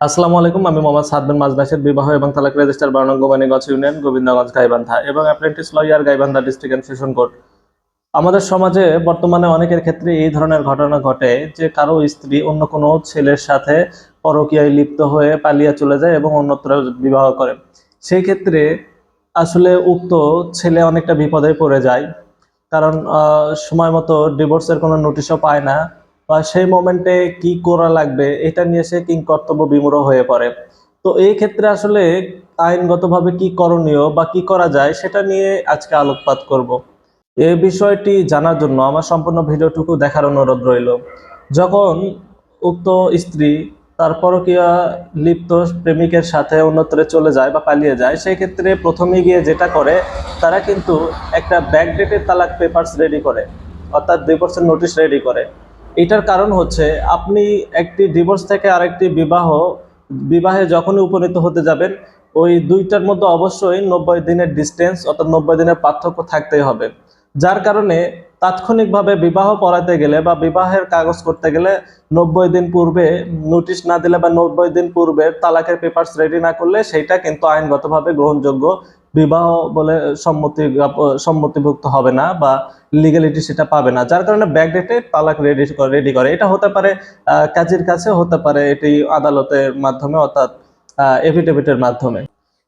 আসসালামু আলাইকুম, আমি মোহাম্মদ সাদবিন মাজনাসের বিবাহ এবং তালাক রেজিস্টার বারানঙ্গ মানিগঞ্জ ইউনিয়ন, গোবিন্দগঞ্জ গাইবান্ধা এবং apprentice lawyer Gaibandha district and session court. আমাদের সমাজে বর্তমানে অনেকের ক্ষেত্রে এই ধরনের ঘটনা ঘটে যে কারও স্ত্রী অন্য কোনো ছেলের সাথে পরকীয়ায় লিপ্ত হয়ে পালিয়ে চলে যায় এবং অন্যত্র বিবাহ করে। সেই ক্ষেত্রে আসলে উক্ত ছেলে অনেকটা বিপদে পড়ে যায়। কারণ সময় মতো ডিভোর্সের কোনো নোটিশও পায় না। সেই মোমেন্টে কি করা লাগবে, এটা নিয়ে সে কিং কর্তব্য বিমূঢ় হয়ে পড়ে। তো এই ক্ষেত্রে আসলে আইনগতভাবে কি করণীয় বা কি করা যায় সেটা নিয়ে আজকে আলোকপাত করব। এই বিষয়টি জানার জন্য আমার সম্পূর্ণ ভিডিওটুকু দেখার অনুরোধ রইল। যখন উক্ত স্ত্রী তার পরকীয়া লিপ্ত প্রেমিকের সাথে অন্যত্রে চলে যায় বা পালিয়ে যায়, সেই ক্ষেত্রে প্রথমে গিয়ে যেটা করে, তারা কিন্তু একটা ব্যাকডেটেড তালাক পেপারস রেডি করে, অর্থাৎ ডিভোর্সের নোটিশ রেডি করে। এটার কারণ হচ্ছে আপনি একটি ডিভোর্স থেকে আরেকটি বিবাহ, বিবাহে যখনই উপনীত হতে যাবেন, ওই দুইটার মধ্যে অবশ্যই নব্বই দিনের ডিস্টেন্স অর্থাৎ নব্বই দিনের পার্থক্য থাকতেই হবে। যার কারণে তাৎক্ষণিকভাবে বিবাহ পড়াতে গেলে বা বিবাহের কাগজ করতে গেলে নব্বই দিন পূর্বে নোটিশ না দিলে বা নব্বই দিন পূর্বে তালাকের পেপারস রেডি না করলে সেইটা কিন্তু আইনগতভাবে গ্রহণযোগ্য বিবাহ বলে সম্মতি সম্মতিভুক্ত হবে না বা লিগ্যালিটি সেটা পাবে না। যার কারণে ব্যাকডেটে তালাক রেডি রেডি করে। এটা হতে পারে কাজের কাছে, হতে পারে এটি আদালতের মাধ্যমে অর্থাৎ এফিডেভিটের মাধ্যমে।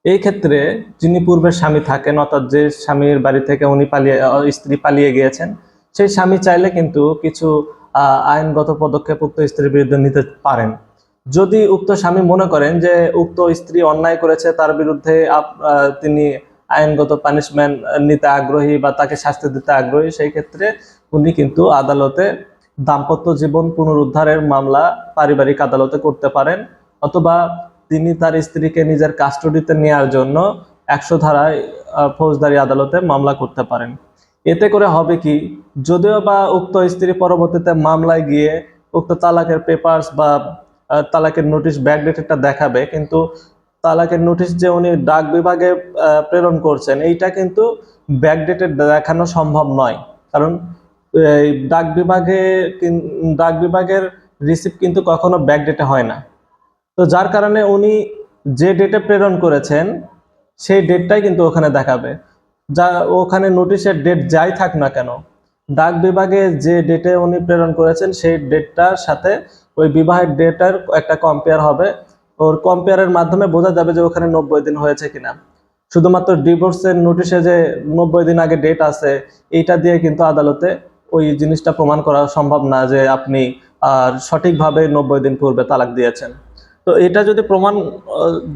এই ক্ষেত্রে যিনি পূর্বের স্বামী থাকেন, অর্থাৎ যে স্বামীর বাড়ি থেকে উনি পালিয়ে স্ত্রী পালিয়ে গিয়েছেন, সেই স্বামী চাইলে কিন্তু কিছু আইনগত পদক্ষেপ উক্ত স্ত্রীর বিরুদ্ধে নিতে পারেন। যদি উক্ত স্বামী মনে করেন যে উক্ত স্ত্রী অন্যায় করেছে, তার বিরুদ্ধে তিনি আইনগত পানিশমেন্ট নিতে আগ্রহী বা তাকে শাস্তি দিতে আগ্রহী, সেই ক্ষেত্রে উনি কিন্তু আদালতে দাম্পত্য জীবন পুনরুদ্ধারের মামলা পারিবারিক আদালতে করতে পারেন। অথবা তিনি তার স্ত্রীকে নিজের কাস্টডিতে নেওয়ার জন্য একশো ধারায় ফৌজদারি আদালতে মামলা করতে পারেন। এতে করে হবে কি, যদিও বা উক্ত স্ত্রী পরবর্তীতে মামলায় গিয়ে উক্ত তালাকের পেপারস বা তালাকের নোটিশ ব্যাকডেটেডটা দেখাবে, কিন্তু তালাকের নোটিশ যে উনি ডাক বিভাগে প্রেরণ করছেন, এইটা কিন্তু ব্যাকডেটেড দেখানো সম্ভব নয়। কারণ, এই ডাক বিভাগে ডাক বিভাগের রিসিপ্ট কিন্তু কখনো ব্যাকডেটে হয় না। তো যার কারণে উনি যে ডেটে প্রেরণ করেছেন, সেই ডেটটাই কিন্তু ওখানে দেখাবে। যা, ওখানে নোটিশের ডেট যাই থাক না কেন, ডাক বিভাগে যে ডেটে উনি প্রেরণ করেছেন, সেই ডেটটার সাথে ওই বিবাহের ডেটার একটা কম্পেয়ার হবে। ওর কম্পেয়ারের মাধ্যমে বোঝা যাবে যে ওখানে নব্বই দিন হয়েছে কিনা। শুধুমাত্র ডিভোর্সের নোটিশে যে নব্বই দিন আগে ডেট আছে, এইটা দিয়ে কিন্তু আদালতে ওই জিনিসটা প্রমাণ করা সম্ভব না যে আপনি, আর সঠিকভাবে নব্বই দিন পূর্বে তালাক দিয়েছেন। তো এটা যদি প্রমাণ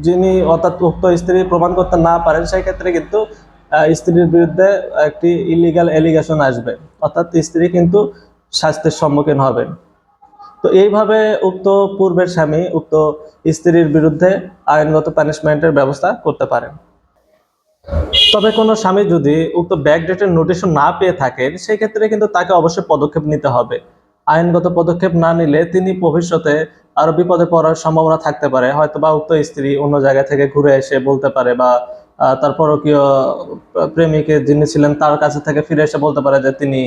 যিনি অর্থাৎ উক্ত স্ত্রী প্রমাণ করতে না পারেন সেই ক্ষেত্রে কিন্তু স্ত্রীর বিরুদ্ধে একটি ইলিগাল এলিগেশন আসবে। অর্থাৎ স্ত্রী কিন্তু শাস্তির সম্মুখীন হবেন তো এইভাবে উক্ত পূর্বের স্বামী, উক্ত স্ত্রীর বিরুদ্ধে আইনগত পানিশমেন্টের ব্যবস্থা করতে পারেন। তবে কোনো স্বামী যদি উক্ত ব্যাকডেটের নোটিশন না পেয়ে থাকেন সেই ক্ষেত্রে কিন্তু তাকে অবশ্যই পদক্ষেপ নিতে হবে। আইনগত পদক্ষেপ না নিলে তিনি ভবিষ্যতে আরও বিপদে পড়ার সম্ভাবনা থাকতে পারে। হয়তো বা উক্ত স্ত্রী অন্য জায়গা থেকে ঘুরে এসে বলতে পারে বা তার পরকীয় প্রেমিকের যিনি ছিলেন তার কাছে থেকে ফিরে এসে বলতে পারে যে তিনি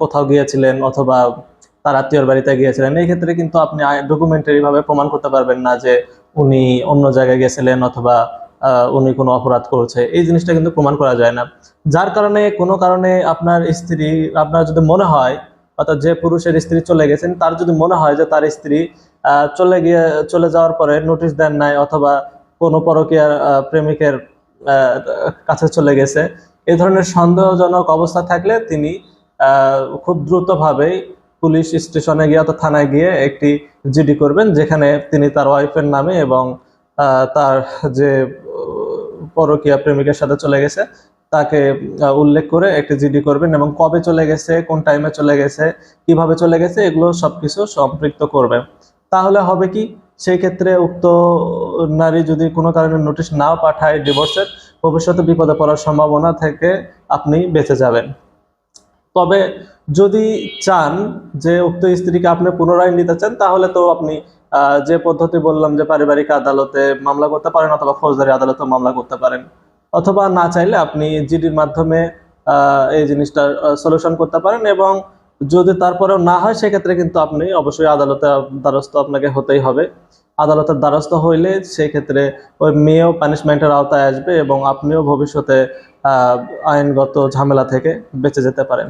কোথাও গিয়েছিলেন অথবা তার আত্মীয়র বাড়িতে গিয়েছিলেন। এই ক্ষেত্রে কিন্তু আপনি ডকুমেন্টারি ভাবে প্রমাণ করতে পারবেন না যে উনি অন্য জায়গায় গেছিলেন অথবা উনি কোনো অপরাধ করেছে। এই জিনিসটা কিন্তু প্রমাণ করা যায় না। যার কারণে, কোনো কারণে আপনার স্ত্রী, আপনার যদি মনে হয়, অর্থাৎ যে পুরুষের স্ত্রী চলে গেছেন, তার যদি মনে হয় যে তার স্ত্রী চলে গিয়ে, চলে যাওয়ার পরে নোটিশ দেন নাই অথবা কোনো পরকীয়ার প্রেমিকের কাছে চলে গেছে, এ ধরনের সন্দেহজনক অবস্থা থাকলে তিনি খুব দ্রুতভাবেই পুলিশ স্টেশনে গিয়ে অথবা থানায় গিয়ে একটি জিডি করবেন, যেখানে তিনি তার ওয়াইফের নামে এবং তার যে পরকীয়া প্রেমিকের সাথে চলে গেছে, তাকে উল্লেখ করে একটি জিডি করবেন এবং কবে চলে গেছে, কোন টাইমে চলে গেছে, কীভাবে চলে গেছে, এগুলো সবকিছু সম্পৃক্ত করবে তাহলে হবে কি, সেই ক্ষেত্রে উক্ত নারী যদি কোনো কারণে নোটিশ নাও পাঠায় ডিভোর্সের ভবিষ্যতে বিপদে পড়ার সম্ভাবনা থেকে আপনি বেঁচে যাবেন। তবে যদি চান যে উক্ত স্ত্রীকে আপনি পুনরায় নিতে চান, তাহলে তো আপনি যে পদ্ধতি বললাম যে পারিবারিক আদালতে মামলা করতে পারেন অথবা ফৌজদারি আদালতে মামলা করতে পারেন, অথবা না চাইলে আপনি জিডির মাধ্যমে এই জিনিসটা সলিউশন করতে পারেন এবং যদি তারপরেও না হয়, সেক্ষেত্রে কিন্তু আপনি অবশ্যই আদালতে দ্বারস্থ আপনাকে হতেই হবে। আদালতের দ্বারস্থ হইলে সেই ক্ষেত্রে ওই মেয়েও পানিশমেন্টের আওতায় আসবে এবং আপনিও ভবিষ্যতে আইনগত ঝামেলা থেকে বেঁচে যেতে পারেন।